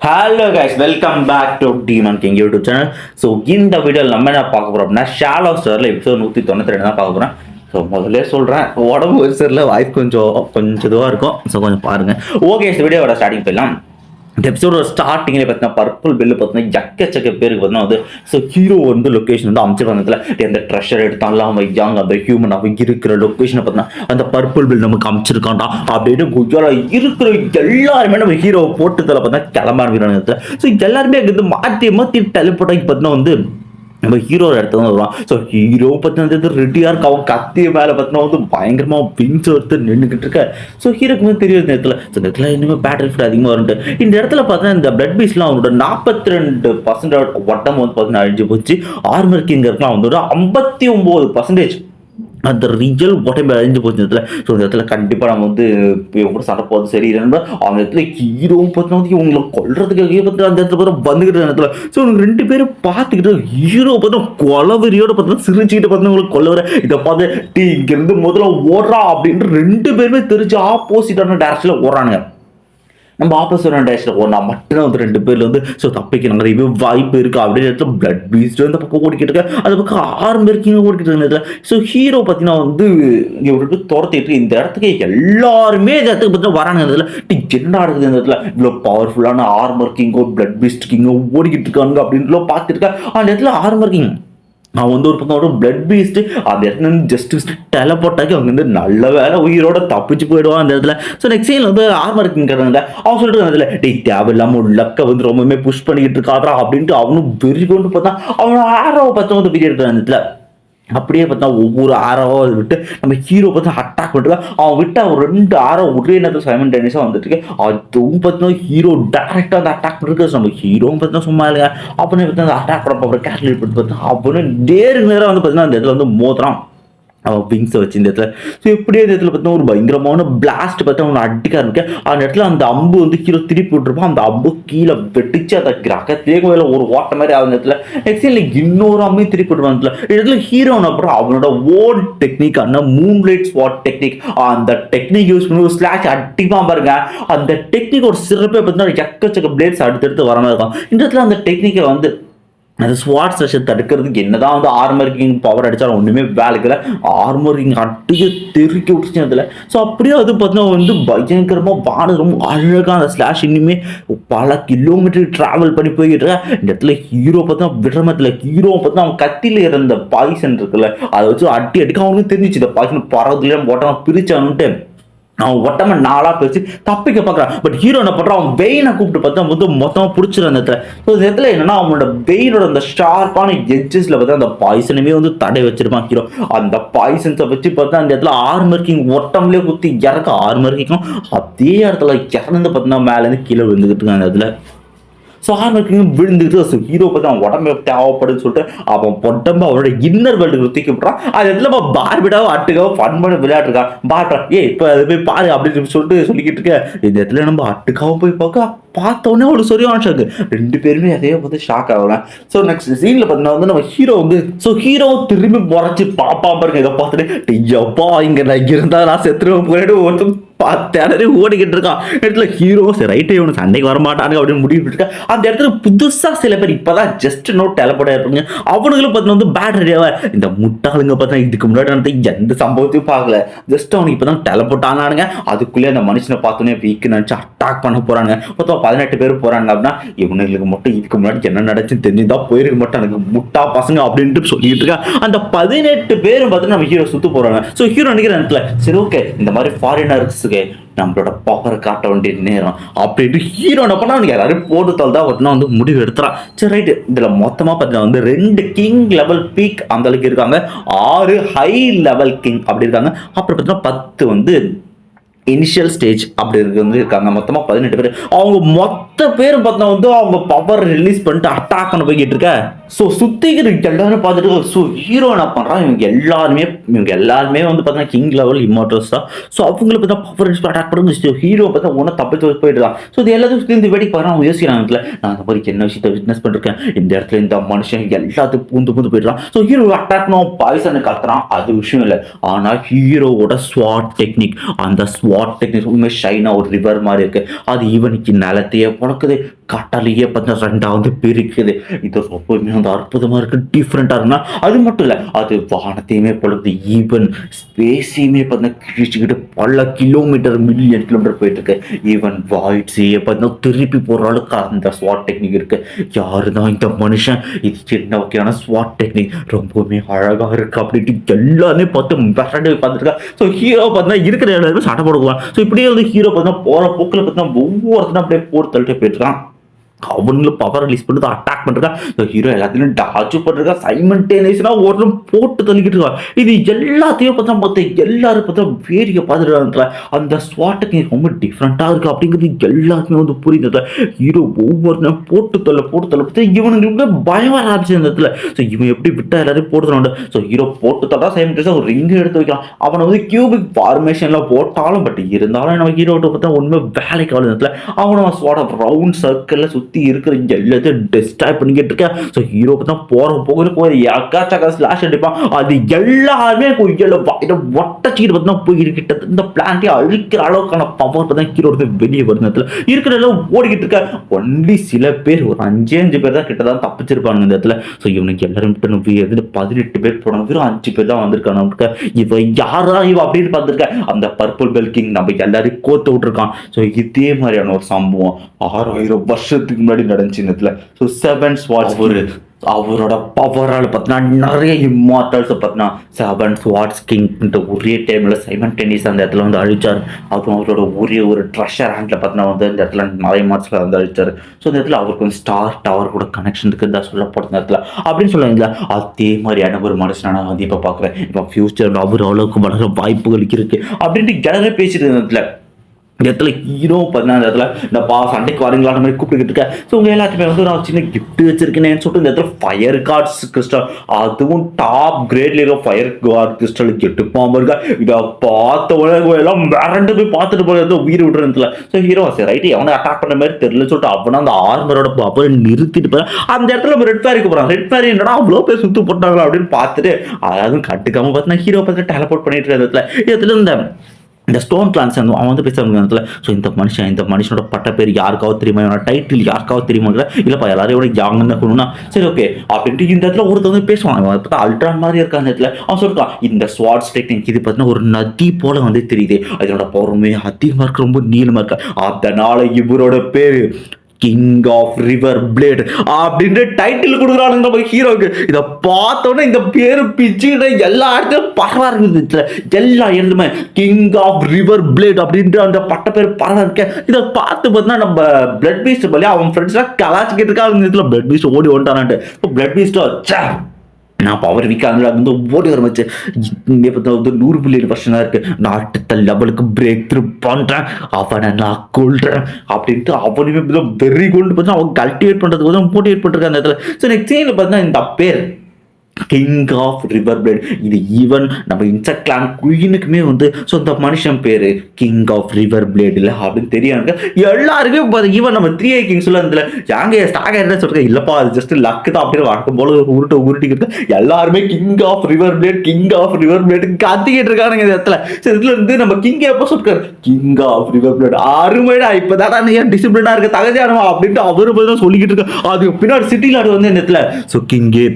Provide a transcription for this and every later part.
Hello guys welcome back to Demon King YouTube channel so இந்த வீடியோவில் நம்ம என்ன பார்க்க போகிறோம் அப்படின்னா ஷாலோ ஸ்டோரில் எபிசோட் நூற்றி தொண்ணூற்றி ரெண்டு தான் பார்க்க போகிறேன் ஸோ முதல்ல சொல்கிறேன் உடம்பு ஒரு சரியில் வாய்ப்பு கொஞ்சம் கொஞ்சம் இதுவாக இருக்கும். ஸோ கொஞ்சம் பாருங்கள் ஓகே இந்த வீடியோவோட ஸ்டார்டிங் போயிடலாம். இந்த எபிசோட ஸ்டார்டிங்கில் பார்த்தீங்கன்னா பர்பிள் பில்லு பார்த்தீங்கன்னா எக்கச்சக்க பேருக்கு பார்த்தீங்கன்னா வந்து ஸோ ஹீரோ வந்து லொக்கேஷன் வந்து அமைச்சு வந்ததுல அந்த ட்ரெஷர் எடுத்தாலும் அவன் யங் அந்த ஹியூமன் அவன் இருக்கிற லொக்கேஷனை பார்த்தீங்கன்னா அந்த பர்பிள் பில் நமக்கு அமைச்சிருக்கான்டா. அப்படின்னு குஜாலா இருக்கிற எல்லாருமே நம்ம ஹீரோவை போட்டு பார்த்தீங்கன்னா பார்த்தா கிளம்ப ஆரம்பிக்கிறாங்க ஸோ எல்லாருமே அங்கே வந்து மாற்றி மாற்றி டெலிபோட்டாக்கி பார்த்தீங்கன்னா வந்து நம்ம ஹீரோ இடத்துல தான் வருவான். ஸோ ஹீரோ பார்த்தீங்கன்னா ரெடியாக இருக்க? அவன் கத்திய மேலே பார்த்தீங்கன்னா வந்து பயங்கரமாக பின்ஸ் எடுத்து நின்றுக்கிட்டு இருக்க. ஸோ ஹீரோக்கு வந்து தெரியும் இந்த இடத்துல. ஸோ இந்த இடத்துல இனிமேல் பேட்டரி ஃபீட் அதிகமாக வரும்ட்டு. இந்த இடத்துல பார்த்தா இந்த பிளட் பீஸ்லாம் அவனோட நாற்பத்தி ரெண்டு பர்சன்ட் ஒட்டம் வந்து பார்த்தீங்கன்னா அழிஞ்சு போச்சு. ஆர்மர் கிங் இருக்கலாம் அவனோட ஐம்பத்தி ஒம்பது பர்சன்டேஜ் அந்த ரியல் உடம்பு அழிஞ்சு போச்சு இந்த இடத்துல. ஸோ இந்த இடத்துல கண்டிப்பாக நம்ம வந்து இவங்க கூட சண்டை போகிறது சரி இல்லைன்னா அந்த இடத்துல ஹீரோவும் பார்த்தீங்கன்னா வந்து இவங்களை கொல்றதுக்காகவே பார்த்து அந்த இடத்துல பார்த்தா வந்துக்கிட்ட இடத்துல. ஸோ இவங்க ரெண்டு பேரும் பார்த்துக்கிட்டு ஹீரோ பார்த்தா கொலவெறியோட பார்த்தா சிரிச்சுக்கிட்டு பார்த்தா உங்களுக்கு கொல்லவர இதை பார்த்து டீ இங்கேருந்து முதல்ல ஓடுறா அப்படின்ட்டு ரெண்டு பேருமே தெரிஞ்சு ஆப்போசிட்டான டேரக்ஷனில் ஓடுறானுங்க. நம்ம ஆப்போசிட் டேரக்ஷனில் போனால் மட்டும் வந்து ரெண்டு பேர்ல வந்து ஸோ தப்பிக்க நிறையவே வாய்ப்பு இருக்கு? அப்படின்னு இடத்துல பிளட் பீஸ்ட் அந்த பக்கம் ஓடிக்கிட்டு இருக்க அந்த பக்கம் ஆறு பேருக்கீங்க ஓடிக்கிட்டு இருக்க ஸோ ஹீரோ பார்த்தீங்கன்னா வந்து இவருக்கு துரத்திட்டு இந்த இடத்துக்கு எல்லாருமே இந்த இடத்துக்கு பார்த்தீங்கன்னா வரானுங்க. இடத்துல "டேய், என்ன இந்த இடத்துல. இவ்வளோ பவர்ஃபுல்லான ஆர்மர் கிங்கோ பிளட் பீஸ்ட் கிங்கோ ஓடிக்கிட்டு இருக்காங்க அப்படின்னு பார்த்துட்டு அந்த இடத்துல ஆர்மர் கிங் அவன் வந்து ஒரு பக்கம் ஒரு பிளட் பீஸ்ட்டு அந்த இடத்துல ஜஸ்ட் டெலபோர்ட் ஆகி அவங்க வந்து நல்ல வேலை உயிரோட தப்பிச்சு போயிடுவான் அந்த இடத்துல. ஸோ நெக்ஸ்ட் சீன் வந்து ஆர்மர் கிங்கிறதுல அவன் சொல்லிட்டு அதில் டேய் தேவையில்லாமல் ஒரு லக்கை வந்து ரொம்பவுமே புஷ் பண்ணிக்கிட்டு இருக்காதா அப்படின்ட்டு அவனும் வெறி கொண்டு பார்த்தா அவன் ஆரோவை பார்த்து வந்து பெரிய இருக்கிற அந்த இடத்துல. அப்படியே பார்த்தா ஒவ்வொரு ஆரோவா விட்டு நம்ம ஹீரோ பார்த்து அட்டாக் பண்ணிட்டு அவன் விட்டு அவன் ரெண்டு ஆரோ ஒரே நேரத்தில் சைமன் டெனிஸாக வந்துட்டு இருக்கு. அதுவும் பார்த்தீங்கன்னா ஹீரோ டேரெக்டாக அந்த அட்டாக் பண்ணிருக்கு நம்ம ஹீரோவும் பார்த்தா சும்மா இல்லையா? அப்படின்னு பார்த்தா அந்த அட்டாக் பண்ண அப்புறம் கேட்லேட் பண்ணி பார்த்தா அப்படின்னு நேருக்கு நேராக வந்து பார்த்தீங்கன்னா அந்த இடத்துல வந்து மோதுறான். அவன் விங்ஸை வச்சு இந்த இடத்துல. ஸோ எப்படியே இந்த இடத்துல பார்த்தா ஒரு பயங்கரமான பிளாஸ்ட் பார்த்தா அவனை அடிக்க ஆரம்பிக்கேன் அந்த இடத்துல அந்த அம்பு வந்து கீழே திருப்பி விட்டுருப்பான் அந்த அம்பு கீழே வெடிச்சு அந்த கிரகத்திலே கோயில ஒரு ஓட்ட மாதிரி அந்த இடத்துல. நெக்ஸ்ட் இல்லை இன்னொரு அம்பையும் திருப்பி விட்டுருவான் அந்த இடத்துல. ஹீரோன ஹீரோன் அப்புறம் அவனோட ஓன் டெக்னிக் அந்த மூன் லைட் ஸ்வாட் டெக்னிக் அந்த டெக்னிக் யூஸ் பண்ணி ஒரு ஸ்லாஷ் அடிப்பான் பாருங்க. அந்த டெக்னிக் ஒரு சிறப்பே பார்த்தீங்கன்னா எக்கச்சக்க பிளேட்ஸ் அடுத்தடுத்து வர மாதிரி இருக்கும். இந்த இடத்துல அந்த டெக்னிக்கை வந்து அந்த ஸ்வாட் செஷன் தடுக்கிறதுக்கு என்னதான் வந்து ஆர்மர் கிங் பவர் அடித்தாலும் ஒன்றுமே வேலைக்கல ஆர்மர் கிங் அடிக்க தெருக்கி விட்டுச்சு அதில். ஸோ அப்படியே அது பார்த்தீங்கன்னா வந்து பயங்கரமாக வானது ரொம்ப அழகாக அந்த ஸ்லாஷ் இன்னுமே பல கிலோமீட்டர் ட்ராவல் பண்ணி போய்கிட்டு இந்த இடத்துல ஹீரோ பார்த்தா விடுறமத்தில் ஹீரோ பார்த்தா அவன் கத்தியில் இருந்த பாய்சன் இருக்குல்ல. அதை வச்சு அடி அடிக்க அவனுக்கு தெரிஞ்சிச்சு. இந்த பாய்சன் பறவதுல போட்டான் பிரிச்சானுட்டு அவன் ஒட்டம நாளாக பிரித்து தப்பிக்க பார்க்குறான். பட் ஹீரோ என்ன பண்ணுறான் அவன் வெயினை கூப்பிட்டு பார்த்தா வந்து மொத்தமாக பிடிச்சிரு அந்த இடத்துல. ஸோ இந்த இடத்துல என்னன்னா அவனோட வெயினோட அந்த ஷார்ப்பான எட்ஜஸில் பார்த்தா அந்த பாய்சனுமே வந்து தடை வச்சிருப்பான் ஹீரோ அந்த பாய்சன்ஸை வச்சு பார்த்தா அந்த இடத்துல ஆர்மர் கிங் ஒட்டம்லேயே குத்தி இறக்க ஆர்மர் கிங்கும் அதே இடத்துல இறந்து பார்த்தீங்கன்னா மேலேருந்து கீழே விழுந்துக்கிட்டு இருக்காங்க அந்த இடத்துல. ஸோ ஆர்மர்க்கிங் விழுந்துட்டு ஸோ ஹீரோ பார்த்து அவன் உடம்பு தேவைப்படுன்னு சொல்லிட்டு அவன் உடம்பு அவனோட இன்னர் வேர்ல்டுக்கு தூக்கி விட்றான் அது இடத்துல அவன் பார்பிடாவோ அட்டுக்காவோ ஃபன் பண்ணி விளையாட்டுருக்கான் பாட்டா ஏய் இப்போ அது போய் பாரு அப்படின்னு சொல்லிட்டு சொல்லிக்கிட்டு இருக்க. இந்த இடத்துல நம்ம அட்டுக்காவும் போய் பார்க்க பார்த்த உடனே ஒரு சரியான ஷாக்கு ரெண்டு பேருமே அதே பார்த்து ஷாக் ஆகலாம் ஸோ நெக்ஸ்ட் சீனில் பார்த்தீங்கன்னா வந்து நம்ம ஹீரோ வந்து ஸோ ஹீரோ திரும்பி முறைச்சி பாப்பா பாருங்க. இதை பார்த்துட்டு ஐயப்பா இங்கே நான் இருந்தால் நான் செத்துருவேன் போயிட்டு ஒருத்தன் பார்த்து ஓடிக்கிட்டு இருக்கான் இடத்துல ஹீரோ சரி ரைட்டு இவனு சண்டைக்கு வரமாட்டானுங்க அப்படின்னு முடிவு இருக்கா அந்த இடத்துல புதுசாக சில பேர் இப்போதான் ஜஸ்ட் நோட் டெலப்போட இருப்பாங்க அவனுங்களும் பார்த்தீங்கன்னா வந்து பேட் இந்த முட்டாளுங்க பார்த்தா இதுக்கு முன்னாடி நடந்த எந்த சம்பவத்தையும் பார்க்கல. ஜஸ்ட் அவனுக்கு இப்பதான் டெலப்போட் ஆனானுங்க. அதுக்குள்ளே அந்த மனுஷனை பார்த்தோன்னே வீக் நினச்சி அட்டாக் பண்ண போறாங்க மொத்தம் பதினெட்டு பேர் போகிறாங்க அப்படின்னா இவனுங்களுக்கு மட்டும் இதுக்கு முன்னாடி என்ன நடந்துச்சுன்னு தெரிஞ்சுதான் போயிருக்க மட்டும் எனக்கு முட்டா பசங்க அப்படின்ட்டு சொல்லிட்டு இருக்கா. அந்த பதினெட்டு பேரும் பார்த்து நம்ம ஹீரோ சுற்று போகிறாங்க ஸோ ஹீரோ நினைக்கிற இடத்துல சரி ஓகே இந்த மாதிரி ஃபாரினர்ஸ் ஃபாரினர்ஸுக்கு நம்மளோட பவரை காட்ட வேண்டிய நேரம் அப்படின்ட்டு ஹீரோ என்ன பண்ணா அவனுக்கு எல்லாரும் போட்டு தள்ளுதா ஒருத்தனா வந்து முடிவு எடுத்துறான். சரி ரைட்டு இதில் மொத்தமாக பார்த்தீங்கன்னா வந்து ரெண்டு கிங் லெவல் பீக் அந்த அளவுக்கு இருக்காங்க. ஆறு ஹை லெவல் கிங் அப்படி இருக்காங்க. அப்புறம் பார்த்தீங்கன்னா பத்து வந்து இனிஷியல் ஸ்டேஜ் அப்படி இருக்கு வந்து இருக்காங்க. மொத்தமாக பதினெட்டு பேர். அவங்க மொத்த பேரும் பார்த்தா வந்து அவங்க பவர் ரிலீஸ் பண்ணிட்டு அட்டாக் பண்ண போய்கிட்டு இருக்க. ஸோ சுத்திக்கிற எல்லாரும் பார்த்துட்டு ஸோ ஹீரோ என்ன பண்ணுறான் இவங்க எல்லாருமே இவங்க எல்லாருமே வந்து பார்த்தீங்கன்னா கிங் லெவல் இம்மோட்டர்ஸ் தான். ஸோ அவங்களுக்கு பார்த்தா பவர் ரிலீஸ் அட்டாக் பண்ணுங்க ஹீரோ பார்த்தா ஒன்றும் தப்பிச்சு போயிட்டு ஸோ இது எல்லாத்தையும் சுற்றி இந்த வேடிக்கை பாரு அவங்க யோசிக்கிறாங்க இதுல, நான் அந்த மாதிரி என்ன விஷயத்தை விட்னஸ் பண்ணிருக்கேன்? இந்த இடத்துல இந்த மனுஷன் எல்லாத்துக்கும் பூந்து பூந்து போயிடுறான். ஸோ ஹீரோ அட்டாக் பண்ணுவோம் பாய்சனை கத்துறான். அது விஷயம் இல்லை. ஆனால் ஹீரோவோட ஸ்வாட் டெக்னிக் அந்த ஸ்வாட் வாட்டுக்கு உண்மை ஷைனா ஒரு ரிவர் மாதிரி இருக்கு. அது ஈவனுக்கு நிலத்தையே பழக்குது காட்டாலேயே பார்த்தீங்கன்னா ரெண்டாக வந்து பிரிக்குது. இது ரொம்பவுமே வந்து அற்புதமாக இருக்குது டிஃப்ரெண்ட்டாக இருக்குன்னா அது மட்டும் இல்லை அது வானத்தையுமே பொழுது ஈவன் ஸ்பேஸையுமே பார்த்தீங்கன்னா கிழிச்சுக்கிட்டு பல கிலோமீட்டர் மில்லியன் கிலோமீட்டர் போயிட்டு இருக்கு ஈவன் வாய்ட்ஸையே பார்த்தீங்கன்னா திருப்பி போகிற அளவுக்கு அந்த ஸ்வாட் டெக்னிக் இருக்குது யாரு தான் இந்த மனுஷன்? இது சின்ன வகையான ஸ்வாட் டெக்னிக் ரொம்பவுமே அழகாக இருக்குது அப்படின்ட்டு எல்லாமே பார்த்து மிரண்டு பார்த்துருக்கா ஸோ ஹீரோ பார்த்தீங்கன்னா இருக்கிற எல்லாருமே சண்டை போடுவான் ஸோ இப்படியே வந்து ஹீரோ பார்த்தீங்கன்னா போகிற போக்கில் பார்த்தீங்கன்னா ஒவ்வொருத்தரும் அப்படியே போர் தள்ளிட்டு போயிட்டுருக்கான். அவங்களும் பவர் ரிலீஸ் பண்ணிட்டு அட்டாக் பண்ணிருக்கா ஹீரோ எல்லாத்தையும் டாச்சு பண்ணிருக்கா சைமன்டேனியஸா ஒருத்தரும் போட்டு தள்ளிக்கிட்டு இருக்கா இது எல்லாத்தையும் பார்த்தா பார்த்தா எல்லாரும் பார்த்தா வேடிக்கை பார்த்துட்டு அந்த ஸ்வாட்டுக்கு ரொம்ப டிஃப்ரெண்ட்டாக இருக்குது அப்படிங்கிறது எல்லாருக்குமே வந்து புரியுது ஹீரோ ஒவ்வொருத்தரும் போட்டு தள்ள போட்டு தள்ள பார்த்து இவனுங்களுக்கு பயம் வர ஆரம்பிச்சு அந்த இடத்துல. ஸோ இவன் எப்படி விட்டா எல்லாரையும் போட்டு தள்ள ஸோ ஹீரோ போட்டு தள்ளா சைமன்டேஸாக ஒரு ரிங்கு எடுத்து வைக்கலாம். அவனை வந்து கியூபிக் ஃபார்மேஷனில் போட்டாலும் பட் இருந்தாலும் நம்ம ஹீரோ பார்த்தா உண்மை வேலைக்கு ஆகுது இடத்துல. அவனை ஸ்வாட் ரவுண்ட் சர்க்கிளில் சுற்றி இருக்கிற எல்லாத்தையும் டிஸ்ட்ராய் பண்ணிக்கிட்டு இருக்கேன். ஸோ ஹீரோ தான் போகிற போகிற போகிற யாக்கா ஸ்லாஷ் அடிப்பான். அது எல்லாருமே கொய்யல வாயில ஒட்டச்சிக்கிட்டு போய் போய்கிட்டு இந்த பிளான்ட்டே அழிக்கிற அளவுக்கான பவர் பார்த்தா ஹீரோ வெளியே வரும் நேரத்தில். இடத்துல இருக்கிற எல்லாம் ஓடிக்கிட்டு இருக்க ஒன்லி சில பேர் ஒரு அஞ்சே அஞ்சு பேர் தான் கிட்ட தான் தப்பிச்சிருப்பாங்க இந்த இடத்துல. ஸோ இவனுக்கு எல்லாரும் விட்டு பதினெட்டு பேர் போனாங்க வெறும் அஞ்சு பேர் தான் வந்திருக்காங்க இவ யாரா இவ அப்படின்னு பார்த்துருக்க அந்த பர்பிள் பெல் கிங் நம்ம எல்லாரையும் கோத்து விட்டுருக்கான். ஸோ இதே மாதிரியான ஒரு சம்பவம். ஆறாயிரம் வருஷத்துக்கு முன்னாடி நடந்துச்சு இடத்துல ஸோ செவன் ஸ்வாட்ஸ் ஒரு அவரோட பவரால் பார்த்தீங்கன்னா நிறைய இம்மார்டல்ஸ் பார்த்தீங்கன்னா செவன் ஸ்வாட்ஸ் கிங்ன்ற ஒரே டைமில் சைமன் டென்னிஸ் அந்த இடத்துல வந்து அழிச்சார். அதுவும் அவரோட ஒரே ஒரு ட்ரெஷர் ஹேண்டில் பார்த்தீங்கன்னா வந்து இந்த இடத்துல நிறைய மார்க்ஸில் வந்து அழிச்சார். ஸோ இந்த இடத்துல அவருக்கு வந்து ஸ்டார் டவர் கூட கனெக்ஷன் இருக்குதா சொல்லப்படுற இடத்துல. அப்படின்னு சொல்லுவாங்களா அதே மாதிரியான ஒரு மனுஷனை நான் வந்து இப்போ பார்க்குறேன் இப்போ ஃப்யூச்சரில் அவர் அளவுக்கு வளர வாய்ப்புகள் இருக்கு. அப்படின்ட்டு எல்லாரும் பேசிட்டு இருந்த இடத்துல ஹீரோ பார்த்தீங்கன்னா அந்த இடத்துல இந்த பா சண்டைக்கு வரீங்களான்ற மாதிரி கூப்பிட்டுக்கிட்டு இருக்கேன் ஸோ உங்கள் எல்லாத்தையுமே வந்து நான் சின்ன கிஃப்ட் வச்சிருக்கேன்னு சொல்லிட்டு இந்த இடத்துல ஃபயர் கார்ட்ஸ் கிறிஸ்டல் அதுவும் டாப் கிரேட்ல இருக்க ஃபயர் கார்ட் கிறிஸ்டல் கெட்டு பாம்பு இருக்கா? இதை பார்த்த உடனே எல்லாம் மிரண்டு போய் பார்த்துட்டு போய் உயிர் விடுறதுல ஸோ ஹீரோ சரி ரைட்டு எவனை அட்டாக் பண்ண மாதிரி தெரியல சொல்லிட்டு அவனை அந்த ஆர்மரோட அப்புறம் நிறுத்திட்டு போகிறேன் அந்த இடத்துல நம்ம ரெட் ஃபேரிக்கு போகிறான் ரெட் ஃபேரி என்னடா அவ்வளோ பேர் சுத்து போட்டாங்களா அப்படின்னு பார்த்துட்டு அதாவது கட்டுக்காம பார்த்தீங்கன்னா ஹீரோ பார்த்துட்டு டெலபோர்ட் பண்ணிட்டு இருக்க இடத்துல. இடத்துல இந்த இந்த ஸ்டோன் பிளான்ஸ் அவன் வந்து பேசுறாங்க இடத்துல ஸோ இந்த மனுஷன் இந்த மனுஷனோட பட்ட பேர் யாருக்காவது தெரியுமா? இவனோட டைட்டில் யாருக்காவது தெரியுமா? இல்லைப்பா எல்லாரும் இவனை யாங்கன்னு இருக்கணும்னா சரி ஓகே அப்படின்ட்டு இந்த இடத்துல ஒருத்தர் வந்து பேசுவான். அவன் பார்த்தா அல்ட்ரான் மாதிரி இருக்கான் அந்த இடத்துல. அவன் சொல்லிருக்கான் இந்த ஸ்வாட்ஸ் டெக்னிக் இது பார்த்தீங்கன்னா ஒரு நதி போல வந்து தெரியுது. அதனோட பவருமே அதிகமாக இருக்கு ரொம்ப நீளமாக இருக்கு. அதனால இவரோட பேர் கிங் ஆஃப் ரிவர் பிளேட் அப்படின்ற டைட்டில் கொடுக்குறாங்க நம்ம ஹீரோக்கு இதை பார்த்தோன்னே இந்த பேரு பிச்சுக்கிட்ட எல்லா இடத்துலையும் பரவா இருக்குது எல்லா இடத்துமே கிங் ஆஃப் ரிவர் பிளேட் அப்படின்ற அந்த பட்ட பேர் பரவா இருக்க. இதை பார்த்து பார்த்தீங்கன்னா நம்ம பிளட் பீஸ்ட் பள்ளி அவன் ஃப்ரெண்ட்ஸ்லாம் கலாச்சிக்கிட்டு இருக்கா அவங்க இதில். பிளட் பீஸ்ட் ஓடி வந்துட்டானான்ட்டு. பிளட் பீஸ்ட்டோ சே நான் பவர் வீக்காக வந்து ஓடி ஆரம்பிச்சு வச்சு இங்கே பார்த்தா வந்து நூறு பில்லியன் வருஷனாக இருக்குது நான் அடுத்த லெவலுக்கு பிரேக் த்ரூ பண்ணுறேன் அவனை நான் கொள்றேன் அப்படின்ட்டு அவனுமே வெறி கொண்டு பார்த்தா அவன் கல்டிவேட் பண்ணுறதுக்கு வந்து மோட்டிவேட் பண்ணிருக்கான் அந்த இடத்துல. ஸோ நெக்ஸ்ட் சீனில் பார்த்தீங்கன்னா இந்த பேர் கிங் ஆஃப் ரிவர் பிளேட் இது ஈவன் நம்ம இன்செக்ட் கிளான் குயினுக்குமே வந்து ஸோ இந்த மனுஷன் பேர் கிங் ஆஃப் ரிவர் பிளேட் இல்லை அப்படின்னு தெரியாங்க எல்லாருக்குமே ஈவன் நம்ம த்ரீ ஐ கிங் சொல்ல இதில் யாங்க ஸ்டாக் என்ன சொல்கிறேன் இல்லைப்பா அது ஜஸ்ட் லக்கு தான். அப்படின்னு வழக்கம் போல உருட்டு உருட்டிக்கிட்டு எல்லாருமே king of river blade king of river blade கத்திக்கிட்டு இருக்கானுங்க இந்த இடத்துல. சரி இதுல இருந்து நம்ம கிங் எப்போ சொல்கிறார் கிங் ஆஃப் ரிவர் பிளேட் அருமைடா இப்போதான் நீ ஏன் இருக்க? தகுதியானவா அப்படின்ட்டு அவரு போய் தான் சொல்லிக்கிட்டு இருக்க. அது பின்னாடி சிட்டியில் ஆடு வந்து இந்த இடத்துல ஸோ கிங்கே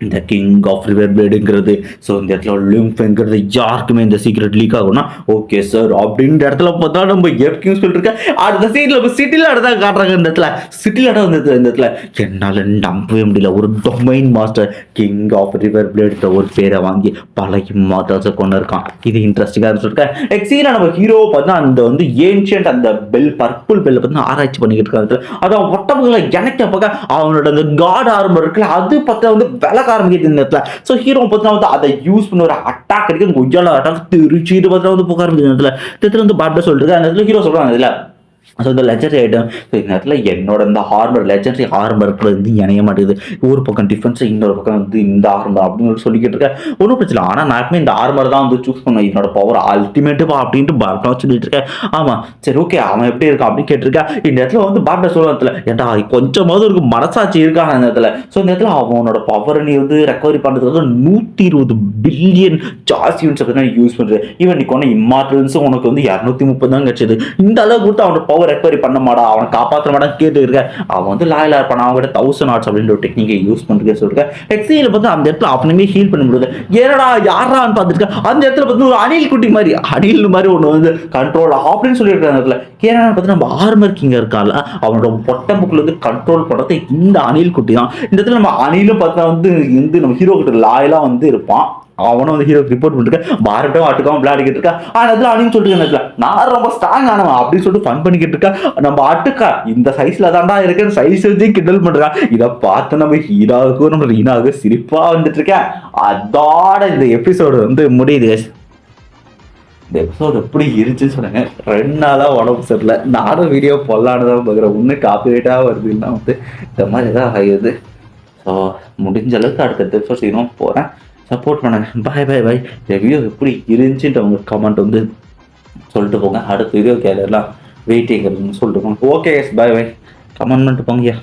இந்த கிங் ஆஃப் ரிவர் பிளேடுங்கிறது ஸோ இந்த இடத்துல லிம்ஃபுங்கிறது யாருக்குமே இந்த சீக்ரெட் லீக் ஆகும்னா ஓகே சார் அப்படின்ற இடத்துல பார்த்தா நம்ம ஏற்கனவே சொல்லிருக்க அடுத்த சீட்டில் இப்போ சிட்டியில் அடுத்தா காட்டுறாங்க இந்த இடத்துல. சிட்டியில் இடம் வந்தது இந்த இடத்துல. என்னால் நம்பவே முடியல. ஒரு domain master king of river பிளேடுன்ற ஒரு பேரை வாங்கி பல இம்மார்டல்ஸை கொண்டு இருக்கான் இது இன்ட்ரெஸ்டிங்காக சொல்லிருக்கேன் எக்ஸீல நம்ம ஹீரோ பார்த்தா அந்த வந்து ஏன்ஷியன்ட் அந்த பெல் பர்பிள் பெல்லை பார்த்தா ஆராய்ச்சி பண்ணிக்கிட்டு இருக்காரு அதான் ஒட்டமங்களை எனக்கு பார்க்க அவனோட அந்த காட் ஆர்மர் இருக்குல்ல அது பார்த்தா வந்து விலக ஆரம்பிக்குது இந்த இடத்துல ஸோ ஹீரோ பார்த்தீங்கன்னா வந்து அதை யூஸ் பண்ணி ஒரு அட்டாக் அடிக்கிறது கொய்யால அட்டாக் திருச்சிட்டு பார்த்தீங்கன்னா வந்து போக ஆரம்பிக்குது இந்த இடத்துல இந்த இடத்துல வந்து பாட்ட சொல்லிட்டு அந்த இடத்துல ஹீரோ சொல்கிறாங்க இதில். ஸோ இந்த லெஜரி ஐட்டம் ஸோ இந்த இடத்துல என்னோட இந்த ஹார்மர் லெஜரி ஹார்மர் வந்து இணைய மாட்டேங்குது. ஒரு பக்கம் டிஃபென்ஸ் இன்னொரு பக்கம் வந்து இந்த ஆர்மர் அப்படின்னு சொல்லிக்கிட்டு இருக்கேன். ஒன்றும் பிரச்சனை ஆனால் நான் எப்பவுமே இந்த ஆர்மர் தான் வந்து சூஸ் பண்ணுவேன் என்னோட பவர் அல்டிமேட்டுவா அப்படின்ட்டு பாட்டா சொல்லிட்டு இருக்கேன். ஆமாம் சரி ஓகே அவன் எப்படி இருக்கான் அப்படின்னு கேட்டிருக்கேன். இந்த இடத்துல வந்து பாட்டா சொல்லுவதுல ஏன்டா கொஞ்சமாவது ஒரு மனசாட்சி இருக்கான் அந்த இடத்துல ஸோ இந்த இடத்துல அவனோட பவரை நீ வந்து ரெக்கவரி பண்ணுறதுக்கு நூற்றி இருபது பில்லியன் ஜாஸ்தி யூனிட்ஸ் யூஸ் பண்ணுறது ஈவன் நீ கொண்ட இம்மார்டன்ஸும் உனக்கு வந்து இரநூத்தி முப்பது தான் கிடச்சிது. இந்த அளவுக்கு கொடுத்து அவனோட பவர் ரெக்கவரி பண்ண மாடா அவனை காப்பாற்ற மாட்டா கேட்டு இருக்க. அவன் வந்து லாயலா இருப்பான்? அவங்ககிட்ட தௌசண்ட் ஆர்ட்ஸ் அப்படின்ற ஒரு டெக்னிக்கை யூஸ் பண்ணுறேன் சொல்லிருக்கேன் எக்ஸையில் பார்த்து அந்த இடத்துல அவனுமே ஹீல் பண்ண முடியுது ஏடா யாரான்னு பார்த்துருக்க அந்த இடத்துல பார்த்து ஒரு அணில் குட்டி மாதிரி அணில் மாதிரி ஒன்று வந்து கண்ட்ரோல் அப்படின்னு சொல்லியிருக்காங்க அந்த இடத்துல. ஏன்னா பார்த்து நம்ம ஆர்மர் கிங் இருக்கான்ல அவனோட பொட்டை புக்கில் வந்து கண்ட்ரோல் பண்ணுறது இந்த அணில் குட்டி தான் இந்த இடத்துல நம்ம அணிலும் பார்த்தா வந்து வந்து நம்ம ஹீரோ கிட்ட லாயலாக வந்து இருப்பான். அவனும் வந்து ஹீரோக்கு ரிப்போர்ட் பண்ணிருக்கேன் பாரட்டும் ஆட்டுக்காவும் விளையாடிக்கிட்டு இருக்கா ஆனா அதுல அணின்னு சொல்லிட்டு என்ன நான் ரொம்ப ஸ்ட்ராங் ஆனவன் அப்படின்னு சொல்லிட்டு ஃபன் பண்ணிக்கிட்டு இருக்கா நம்ம ஆட்டுக்கா இந்த சைஸ்ல தான்டா இருக்கேன். சைஸ் வச்சு கிண்டல் பண்றா இதை பார்த்து நம்ம ஹீராவுக்கும் நம்ம ரீனாவுக்கும் சிரிப்பா வந்துட்டு இருக்கேன். அதோட இந்த எபிசோடு வந்து முடியுது. இந்த எபிசோடு எப்படி இருந்துச்சுன்னு சொன்னாங்க ரெண்டு நாளாக உடம்பு சரியில்லை. நானும் வீடியோ பொல்லான்னு தான் பார்க்குறேன். ஒன்று காப்பிரைட்டாக வருது வருதுன்னா வந்து இந்த மாதிரி தான் ஆகுது ஸோ முடிஞ்ச அளவுக்கு அடுத்த எபிசோட் சீக்கிரம் போகிறேன் சப்போர்ட் பண்ணுங்கள் பாய் பாய் பாய் ரிவ்யூ எப்படி இருந்துச்சுன்ட்டு அவங்க கமெண்ட் வந்து சொல்லிட்டு போங்க. அடுத்த வீடியோ கேட்கலாம் வெயிட்டிங் சொல்லிட்டு போங்க. ஓகே பாய் பாய் கமெண்ட் பண்ணிட்டு போங்கய்யா.